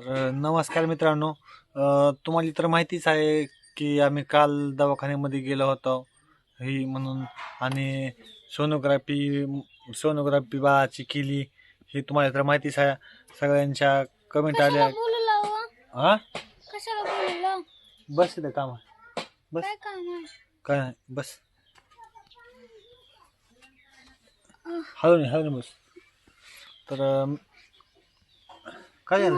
तर नमस्कार मित्रांनो. तुम्हाला तर माहितीच आहे की आम्ही काल दवाखान्यामध्ये गेलो होतो. ही म्हणून आणि सोनोग्राफी सोनोग्राफी बाळाची केली. ही तुम्हाला तर माहितीच आहे. सगळ्यांच्या कमेंट आल्या. हो? हा बस इथं काम आहे. बस. काय बस. हळू नाही हळू बस. तर काय झालं?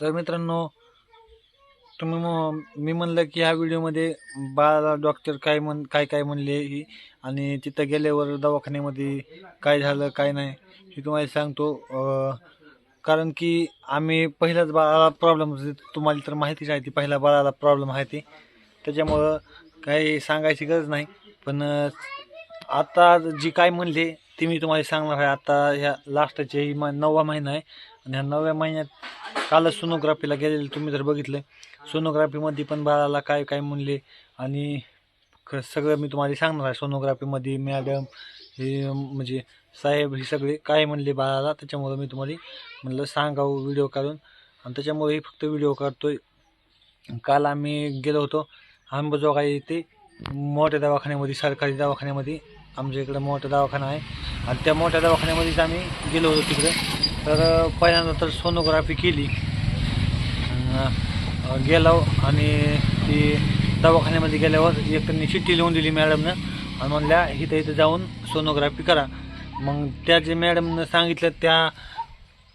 तर मित्रांनो तुम्ही म- मी म्हणलं की ह्या व्हिडिओमध्ये बाळाला डॉक्टर काय म्हण काय काय म्हणले ही आणि तिथं गेल्यावर दवाखान्यामध्ये काय झालं काय नाही हे तुम्हाला सांगतो. कारण की आम्ही पहिल्याच बाळाला प्रॉब्लेम तुम्हाला तर माहितीच आहे ती पहिल्या बाळाला प्रॉब्लेम आहे ती. त्याच्यामुळं काही सांगायची गरज नाही. पण आता जी काय म्हणले ती मी तुम्हाला सांगणार आहे आता ह्या लास्टचे ही म नववा महिना आहे. आणि ह्या नवव्या महिन्यात कालच सोनोग्राफीला गेलेले तुम्ही जर बघितलं सोनोग्राफीमध्ये पण बाळाला काय काय म्हणले आणि सगळं मी तुम्हाला सांगणार आहे सोनोग्राफीमध्ये मॅडम हे म्हणजे साहेब हे सगळे काय म्हणले बाळाला त्याच्यामुळं मी तुम्हाला म्हणलं सांगावं व्हिडिओ काढून. आणि त्याच्यामुळे फक्त व्हिडिओ काढतोय. काल आम्ही गेलो होतो अंबेजोगाई येथे मोठ्या दवाखान्यामध्ये सरकारी दवाखान्यामध्ये. आमच्या इकडं मोठा दवाखाना आहे. आणि त्या मोठ्या दवाखान्यामध्येच आम्ही गेलो होतो तिकडे. तर पहिल्यांदा तर सोनोग्राफी केली. गेलो आणि ती दवाखान्यामध्ये गेल्यावर एक त्यांनी चिठ्ठी लिहून दिली मॅडमनं आणि म्हणल्या इथं इथं जाऊन सोनोग्राफी करा. मग त्या जे मॅडमनं सांगितलं त्या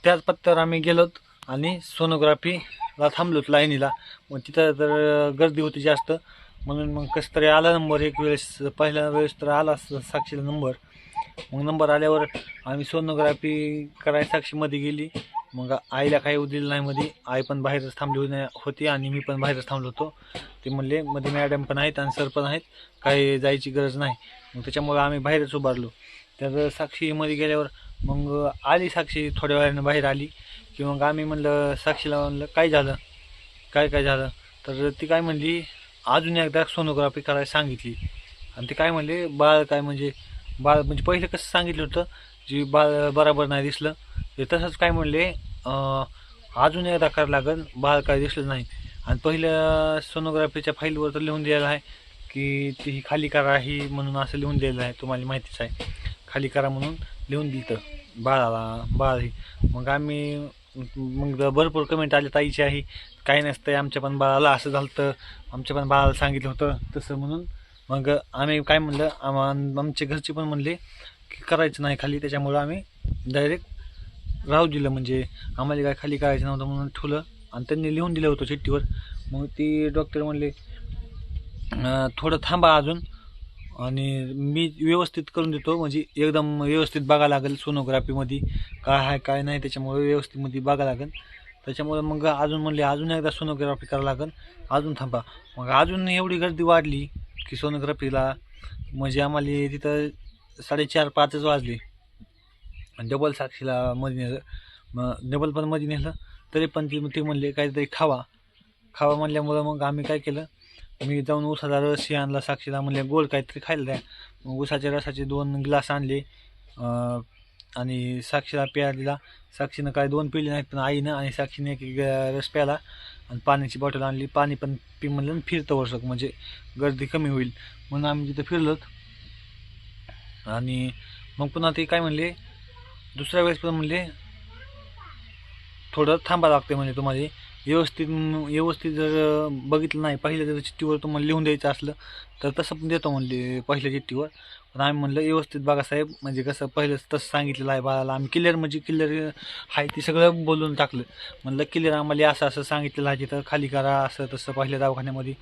त्याच पत्त्यावर आम्ही गेलोत आणि सोनोग्राफीला थांबलोत लाईनीला. मग तिथं तर गर्दी होती जास्त. म्हणून मग कसं तरी आला नंबर एक वेळेस पहिल्या वेळेस तर आला साक्षीला नंबर. मग नंबर आल्यावर आम्ही सोनोग्राफी करायला साक्षीमध्ये गेली. मग आईला काही दिलं नाही मध्ये. आई पण बाहेरच थांबली होती- होती आणि मी पण बाहेरच थांबलो होतो. ते म्हणले मध्ये मॅडम पण आहेत आणि सर पण आहेत. काही जायची गरज नाही. मग त्याच्यामुळे आम्ही बाहेरच उभारलो. तर साक्षीमध्ये गेल्यावर मग आली साक्षी थोड्या वेळानं बाहेर आली. की मग आम्ही म्हणलं साक्षीला म्हणलं काय झालं? काय काय झालं? तर ती काय म्हणली अजून एकदा सोनोग्राफी करायला सांगितली. आणि ते काय म्हणले बाळ काय म्हणजे बाळ म्हणजे पहिले कसं सांगितलं होतं जी बाळ बराबर नाही दिसलं ते तसंच काय म्हणले अजून एकदा करावं लागेल बाळ काय दिसलं नाही. आणि पहिल्या सोनोग्राफीच्या फाईलवर तर लिहून दिलेलं आहे की ती ही खाली करा ही म्हणून असं लिहून दिलेलं आहे तुम्हाला माहितीच आहे. खाली करा म्हणून लिहून दिलं बाळाला बाळ ही. मग आम्ही मग भरपूर कमेंट आले ताईची आहे काही नसतं आमच्या पण बाळाला असं झालं तर आमच्या पण बाळाला सांगितलं होतं तसं म्हणून मग आम्ही काय म्हणलं आम्हा आमचे घरचे पण म्हणले की करायचं नाही खाली त्याच्यामुळं आम्ही डायरेक्ट राहू दिलं म्हणजे आम्हाला काय खाली करायचं नव्हतं म्हणून ठेवलं आणि त्यांनी लिहून दिलं होतं चिठ्ठीवर. मग ती डॉक्टर म्हणले थोडं थांबा अजून आणि मी व्यवस्थित करून देतो म्हणजे एकदम व्यवस्थित बघा लागेल सोनोग्राफीमध्ये काय आहे काय नाही त्याच्यामुळे व्यवस्थितमध्ये बघा लागेल. त्याच्यामुळे मग अजून म्हणले अजून एकदा सोनोग्राफी करावं लागेल अजून थांबा. मग अजून एवढी गर्दी वाढली की सोनोग्राफीला म्हणजे आम्हाला तिथं साडेचार पाचच वाजले. आणि डबल साक्षीला मध्ये नेलं. मग डबल पण मध्ये नेलं. तरी पण ती ते म्हणले काहीतरी खावा. खावा म्हणल्यामुळं मग आम्ही काय केलं? मी जाऊन उसाचा रस आणला साक्षीला. म्हणले गोड काहीतरी खायला द्या. मग उसाच्या रसाचे दोन ग्लास आणले. आणि साक्षीला प्या दिला. साक्षीनं काय दोन पिले नाहीत पण आईनं आणि साक्षीने एक रस प्याला आणि पाण्याची बॉटल आणली. पाणी पण पी म्हणलं फिरतं वर्षक म्हणजे गर्दी कमी होईल. म्हणून आम्ही तिथं फिरलोत आणि मग पुन्हा ते काय म्हणले दुसऱ्या वेळेस पण म्हणले थोडं थांबा लागते म्हणजे तुम्हाला. व्यवस्थित व्यवस्थित जर बघितलं नाही पहिल्या जर चिठ्ठीवर तुम्हाला लिहून द्यायचं असलं तर तसं पण देतो म्हणले पहिल्या चिठ्ठीवर. पण आम्ही म्हणलं व्यवस्थित बघा साहेब. म्हणजे कसं पहिलंच तसं सांगितलेलं आहे बाळाला. आम्ही क्लिअर म्हणजे क्लिअर आहे ते सगळं बोलून टाकलं. म्हणलं क्लिअर आम्हाला असं असं सांगितलेलं आहे तिथं. खाली करा असं तसं पहिल्या दवाखान्यामध्ये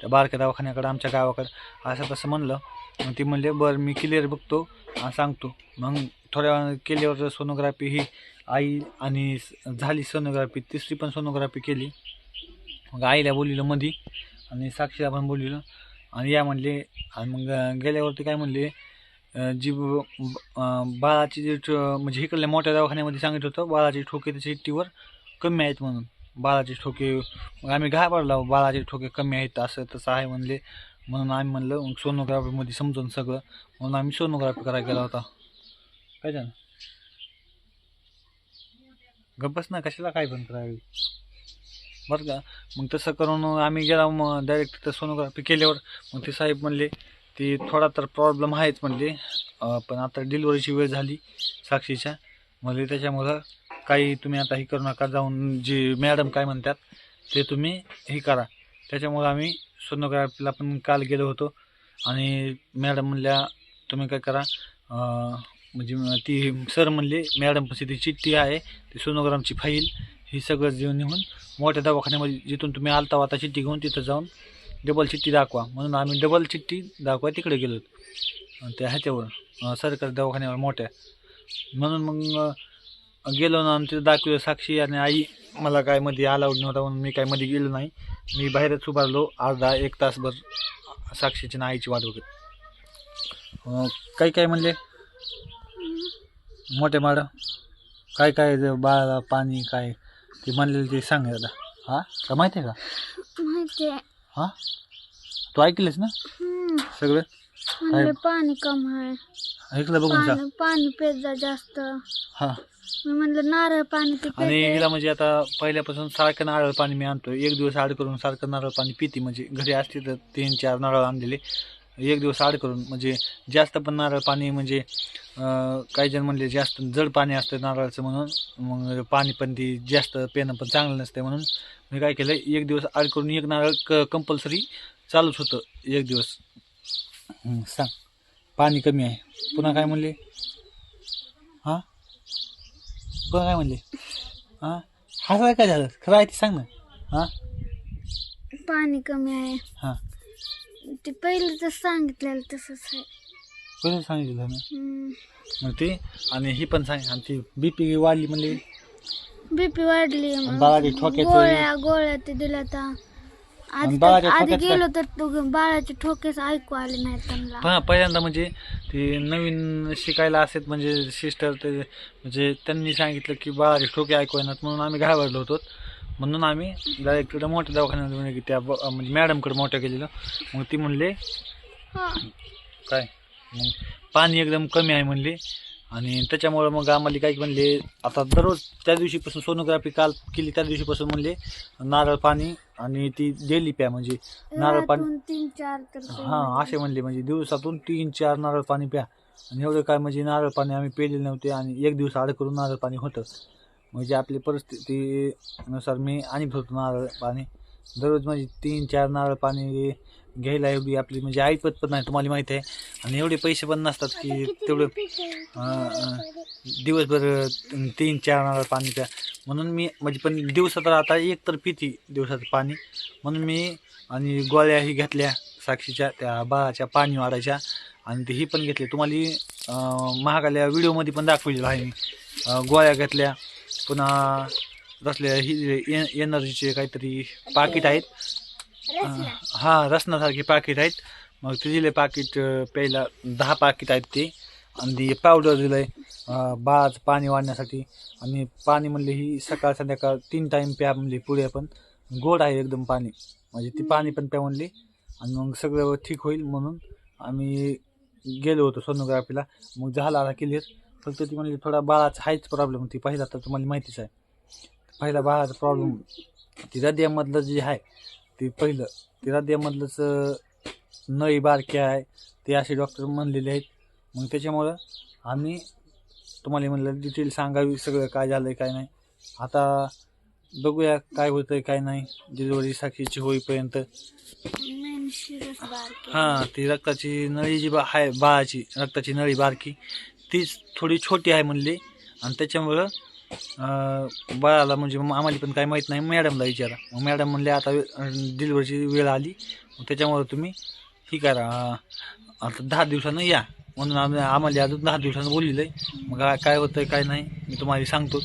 त्या बारक्या दवाखान्याकडं आमच्या गावाकडं. असं तसं म्हणलं. मग ती म्हणले बरं मी क्लिअर बघतो सांगतो. मग थोड्या वेळानं केल्यावर सोनोग्राफी ही आई आणि झाली सोनोग्राफी तिसरी पण सोनोग्राफी केली. मग आईला बोलविलं मधी आणि साक्षीला पण बोलविलं. आणि या म्हणले आणि मग गेल्यावरती काय म्हणले जी बाळाची जी म्हणजे इकडल्या मोठ्या दवाखान्यामध्ये सांगितलं होतं बाळाची ठोके त्याच्या चिठ्ठीवर कमी आहेत म्हणून. बाळाचे ठोके मग आम्ही घाबरला बाळाचे ठोके कमी आहेत असं तसं आहे म्हणले. म्हणून आम्ही म्हणलं मग सोनोग्राफीमध्ये समजून सगळं. म्हणून आम्ही सोनोग्राफी करायला गेला होता. काय झालं? गप्पच ना कशाला काय पण करावी? बरं का? मग तसं करून आम्ही गेला मग डायरेक्ट तिथं सोनोग्राफी केल्यावर मग ते साहेब म्हणले ती थोडा तर प्रॉब्लेम आहेच म्हणले. पण आता डिलिव्हरीची वेळ झाली साक्षीच्या. म्हणजे त्याच्यामुळं काही तुम्ही आता हे करू नका जाऊन जे मॅडम काय म्हणतात ते तुम्ही हे करा. त्याच्यामुळं आम्ही सोनोग्राफीला पण काल गेलो होतो आणि मॅडम म्हणल्या तुम्ही काय करा म्हणजे ती सर म्हणले मॅडमपाशी ती चिठ्ठी आहे ती सोनोग्रामची फाईल ही सगळं जीवन निघून मोठ्या दवाखान्यामध्ये जिथून तुम्ही आलता आता चिठ्ठी घेऊन तिथं जाऊन डबल चिठ्ठी दाखवा. म्हणून आम्ही डबल चिठ्ठी दाखवा तिकडे गेलो. आणि त्या ह्याच्यावर सरकारी दवाखान्यावर मोठ्या. म्हणून मग गेलो ना आणि तिथं दाखवलं साक्षी आणि आई मला काय मध्ये अलाउड नव्हता म्हणून मी काय मध्ये गेलो नाही. मी बाहेरच उभारलो अर्धा एक तासभर साक्षीची ना आईची वाट बघत. काय काही काय म्हणले? मोठे माड? काय काय बाळाला पाणी काय? ते म्हणलेलं ते सांग आता हा? का माहिती आहे का? माहिती आहे. हा? तू ऐकलंस ना? हम्म. सगळं? म्हणले पाणी कम आहे ऐकलं बघून सांग पाणी पाणी पेत जा जास्त. हा. मी म्हणलं नारळ पाणी ते आणि. हिला म्हणजे आता पहिल्यापासून सारखं नारळ पाणी मी आणतो एक दिवस आड करून सारखं नारळ पाणी पिते. म्हणजे घरी असते तर तीन चार नारळ आणलेले. एक दिवस आड करून म्हणजे जास्त पण नारळ पाणी म्हणजे काही जण म्हणले जास्त जड पाणी असतं नारळाचं म्हणून मग पाणी पण ती जास्त पिणं पण चांगलं नसते म्हणून मी काय केलं एक दिवस आड करून एक नारळ क कंपल्सरी चालूच होतं एक दिवस. हं, सांग पाणी कमी आहे. पुन्हा काय म्हणले? हां? पुन्हा काय म्हणले? हां? हसाय काय झालं? खरं आहे ते सांग ना. हां? पाणी कमी आहे. हां. ते पहिलं तर सांगितलेलं तसंच आहे. कसं सांगितलं हम्म. मग ते आणि ही पण सांग आणि ती बी पी वाढली म्हणले. बीपी वाढली मग. बाळाच्या ठोक्याचं- गोळ्या गोळ्या ते दिल्या तर आधी बाळाच्या आधी गेलो तर तो बाळाचे ठोकेच ऐकू आले नाहीत त्यांना. हा पहिल्यांदा म्हणजे ते नवीन शिकायला असेल म्हणजे सिस्टर ते म्हणजे त्यांनी सांगितलं की बाळाचे ठोके ऐकू येणार म्हणून आम्ही घाबरलो होतो. म्हणून आम्ही डायरेक्ट मोठ्या दवाखान्यात म्हणजे त्या ब- म्हणजे मॅडमकडे मोठ्या गेलेलो. मग ती म्हणले. काय? मग पाणी एकदम कमी आहे म्हणले. आणि त्याच्यामुळं मग आम्हाला काय म्हणले आता दररोज त्या दिवशीपासून सोनोग्राफी काल केली त्या दिवशीपासून म्हणले नारळ पाणी आणि ती डेली प्या म्हणजे नारळ पाणी. रातून तीन चार तर हां असे म्हणले म्हणजे दिवसातून तीन चार नारळ पाणी प्या. आणि एवढं काय म्हणजे नारळ पाणी आम्ही पेलेले नव्हते आणि एक दिवस आड करून नारळ पाणी होतं. म्हणजे आपली परिस्थितीनुसार मी आणत होतो नारळ पाणी. दररोज म्हणजे तीन चार नारळ पाणी घ्यायला एवढी आपली म्हणजे ऐकत पण नाही तुम्हाला माहिती आहे. आणि एवढे पैसे पण नसतात की तेवढं दिवसभर तीन चार नारळ पाणी प्या म्हणून मी म्हणजे पण दिवसात आता एक तर पिती दिवसाचं पाणी. म्हणून मी आणि गोळ्याही घेतल्या साक्षीच्या त्या बाळाच्या पाणी वाढायच्या. आणि ते ही पण घेतली. तुम्हाला महागाल्या व्हिडिओमध्ये पण दाखवलेलं आहे मी. गोळ्या घेतल्या. पुन्हा तसल्या ही एनर्जीचे काहीतरी पाकिट आहेत. हा रसनासारखे पाकिट आहेत. मग ते दिले पाकिट प्यायला दहा पाकिट आहेत ते. आणि ती पावडर दिलं आहे बाळाचं पाणी वाढण्यासाठी. आणि पाणी म्हणले ही सकाळ संध्याकाळ तीन टाईम प्या म्हणले पुढे पण गोड आहे एकदम पाणी. म्हणजे ती पाणी पण प्या म्हणली. आणि मग सगळं ठीक होईल म्हणून आम्ही गेलो होतो सोनोग्राफीला. मग झाला आता क्लिअर फक्त ती म्हणली थोडा बाळाचा आहेच प्रॉब्लेम ती पहिला तर तुम्हाला माहितीच आहे. पहिला बाळाचा प्रॉब्लेम ती हृदयामधलं जे आहे ते पहिलं. ते हृदयामधलंच नळी बारकी आहे. ते असे डॉक्टर म्हणलेले आहेत. मग त्याच्यामुळं आम्ही तुम्हाला म्हणलं डिटेल सांगावी सगळं काय झालं आहे काय नाही. आता बघूया काय होतं आहे काय नाही. डिलिव्हरी साक्षीची होईपर्यंत. हां ती रक्ताची नळी जी बा आहे बाळाची रक्ताची नळी बारकी. तीच थोडी छोटी आहे म्हणली. आणि त्याच्यामुळं बाळाला म्हणजे मग आम्हाला पण काय माहीत नाही. मॅडमला विचारा. मग मॅडम म्हणले आता डिलिव्हरीची वेळ आली. मग त्याच्यामुळं तुम्ही ही करा. आता दहा दिवसानं या. म्हणून आम्ही आम्हाला अजून दहा दिवसानं बोललेलं आहे. मग काय- होतं होतं काय नाही मी तुम्हाला सांगतो